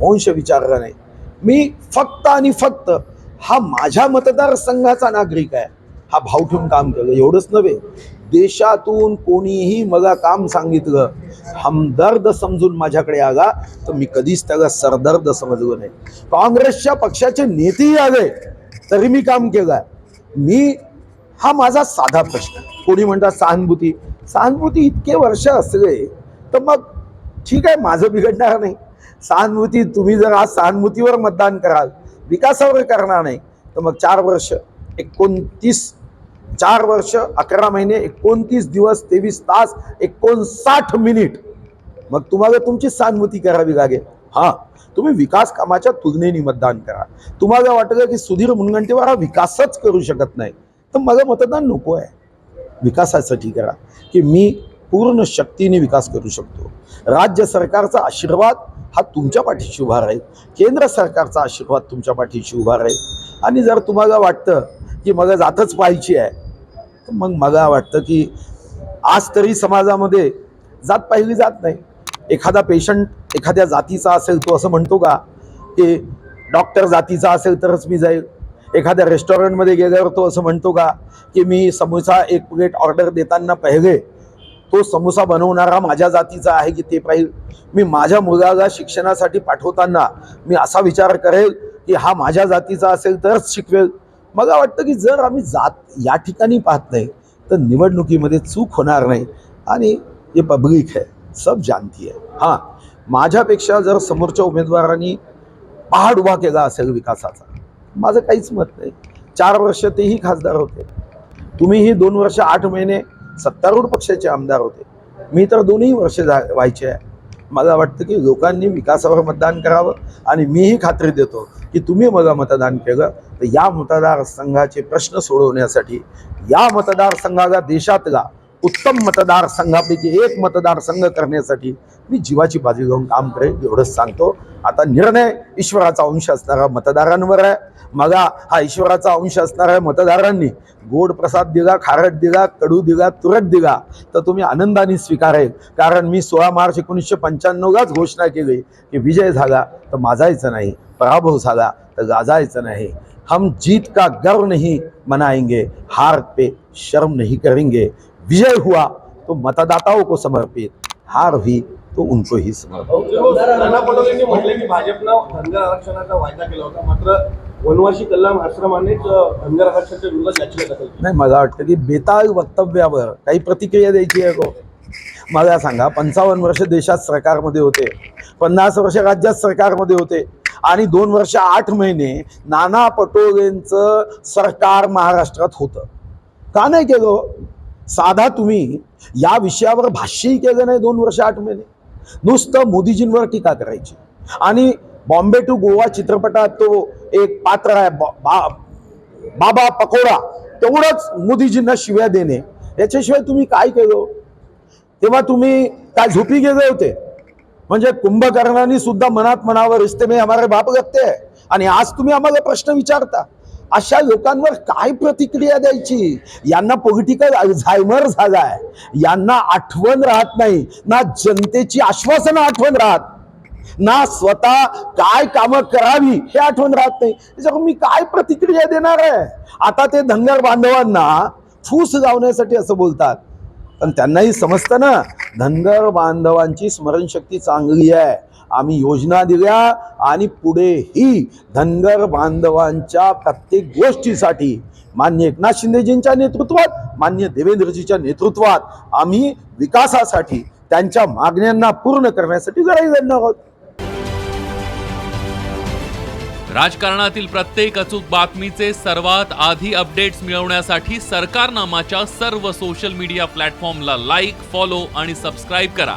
वंश विचारला नाही. मी फक्त आणि फक्त हा माझ्या मतदारसंघाचा नागरिक आहे. हा भाव ठेवून काम केलं. एवढंच नव्हे देशातून कोणीही मला काम सांगितलं हमदर्द समजून माझ्याकडे आला तर मी कधीच त्याला सरदर्द समजलो नाही. काँग्रेसच्या पक्षाचे नेतेही आले तरी मी काम केलं मी हा माझा साधा प्रश्न. कोणी म्हणतात सहानुभूती? सहानुभूती इतके वर्ष असले तर मग ठीक आहे माझं बिघडणार नाही. सहानुभूती तुम्ही जर आज सहानुभूतीवर मतदान कराल विकासावर करणार नाही तर मग चार वर्ष एकोणतीस चार वर्ष अकरा महिने एकोणतीस दिवस तेवीस तास एकोणसाठ मिनिट. मग तुम्हाला तुमची सहानुभूती करावी लागेल. हां तुम्ही विकास कामाच्या तुलनेने मतदान करा. तुम्हाला वाटलं की सुधीर मुनगंटीवार हा विकासच करू शकत नाही. तर मला मतदान नको आहे. विकासासाठी करा की मी पूर्ण शक्तीने विकास करू शकतो. राज्य सरकारचा आशीर्वाद हा तुमच्या पाठीशी उभा राहील. केंद्र सरकारचा आशीर्वाद तुमच्या पाठीशी उभा राहील. आणि जर तुम्हाला वाटतं की मग जातच पाहिजे आहे तर मग मला वाटतं की आज तरी समाजामध्ये जात पाहिली जात नाही. एखादा पेशंट एखाद्या जातीचा असेल तो असं म्हणतो का की डॉक्टर जातीचा असेल तरच मी जाईल. एखाद्या रेस्टॉरंटमध्ये गेल्यावर तो असं म्हणतो का की मी समोसा एक प्लेट ऑर्डर देताना पहिले तो समोसा बनवणारा माझ्या जातीचा आहे की ते पाहिजे. मी माझ्या मुलाला शिक्षणासाठी पाठवताना मी असा विचार करेल की हा माझ्या जातीचा असेल तरच शिकवेल. मला वाटतं की जर आम्ही जात या ठिकाणी पाहत नाही तर निवडणुकीमध्ये चूक होणार नाही. आणि हे पब्लिक आहे सब जानती आहे. हां माझ्यापेक्षा जर समोरच्या उमेदवारांनी पहाड उभा केला असेल विकासाचा माझं काहीच मत नाही. चार वर्ष तेही खासदार होते. तुम्हीही दोन वर्ष आठ महिने सत्तारूढ पक्षाचे आमदार होते. मी तर दोन्ही वर्ष जा व्हायचे आहे. मला वाटतं की लोकांनी विकासावर मतदान करावं आणि मीही खात्री देतो की तुम्ही मला मतदान केलं तर या मतदारसंघाचे प्रश्न सोडवण्यासाठी या मतदारसंघाला देशातला उत्तम मतदारसंघापैकी एक मतदारसंघ करण्यासाठी मी जीवाची बाजू घेऊन काम करेन एवढंच सांगतो. आता निर्णय ईश्वराचा अंश असणारा मतदारांवर आहे. मगा हा ईश्वराचा अंश असणाऱ्या मतदारांनी गोड प्रसाद दिला खारट दिला कडू दिला तुरट दिला तर तुम्ही आनंदाने स्वीकारेल. कारण मी सोळा मार्च एकोणीसशे पंच्याण्णवलाच घोषणा केली की विजय झाला तर माजायचं नाही पराभव झाला तर गाजायचं नाही. हम जीत का गर्व नहीं मनाएंगे हार पे शर्म नहीं करेंगे. विजय हुआ तो मतदाताओं को समर्पित हार हुई तो ही पटोलेंनी म्हटले की भाजपनं धनगर आरक्षणाचा वायदा केला होता. मात्र वनवासी कल्याण आश्रमानेच धनगर आरक्षणाच्या विरोधात याचिका दाखल केली. नाही मला वाटतं की बेताळ वक्तव्यावर काही प्रतिक्रिया द्यायची आहे गो. मला सांगा पंचावन्न वर्ष देशात सरकारमध्ये होते पन्नास वर्ष राज्यात सरकारमध्ये होते आणि दोन वर्ष आठ महिने नाना पटोलेंचं सरकार महाराष्ट्रात होतं. का नाही केलं? साधा तुम्ही या विषयावर भाष्यही केलं नाही दोन वर्ष आठ महिने. नुसतं मोदीजींवर टीका करायची. आणि बॉम्बे टू गोवा चित्रपटात तो एक पात्र आहे बा- बा- बाबा पकोडा. तेवढंच मोदीजींना शिव्या देणे. याच्याशिवाय तुम्ही काय केलं? तेव्हा तुम्ही काय झोपी गेले होते? म्हणजे कुंभकर्णाने सुद्धा मनात मनावर रिश्ते में हमारे बाप लगते आणि आज तुम्ही आम्हाला प्रश्न विचारता. अशा लोकांवर काय प्रतिक्रिया द्यायची? यांना पॉलिटिकल अल्झायमर झालाय. यांना आठवण राहत नाही. ना जनतेची आश्वासनं आठवण राहत. ना स्वतः काय कामं करावी हे आठवण राहत नाही. त्याच्यामुळे मी काय प्रतिक्रिया देणार आहे? आता ते धनगर बांधवांना फूस लावण्यासाठी असं बोलतात. पण त्यांनाही समजतं ना धनगर बांधवांची स्मरणशक्ती चांगली आहे. आम्ही योजना दिल्या आणि पुढेही धनगर बांधवांच्या प्रत्येक गोष्टीसाठी मान्य एकनाथ शिंदेजींच्या नेतृत्वात मान्य देवेंद्रजीच्या नेतृत्वात आम्ही विकासासाठी त्यांच्या मागण्यांना पूर्ण करण्यासाठी लढाई लढणार आहोत. राजकारणातील प्रत्येक अचूक बातमीचे सर्वात आधी अपडेट्स मिळवण्यासाठी सरकारनामाच्या सर्व सोशल मीडिया प्लॅटफॉर्मला लाईक फॉलो आणि सबस्क्राईब करा.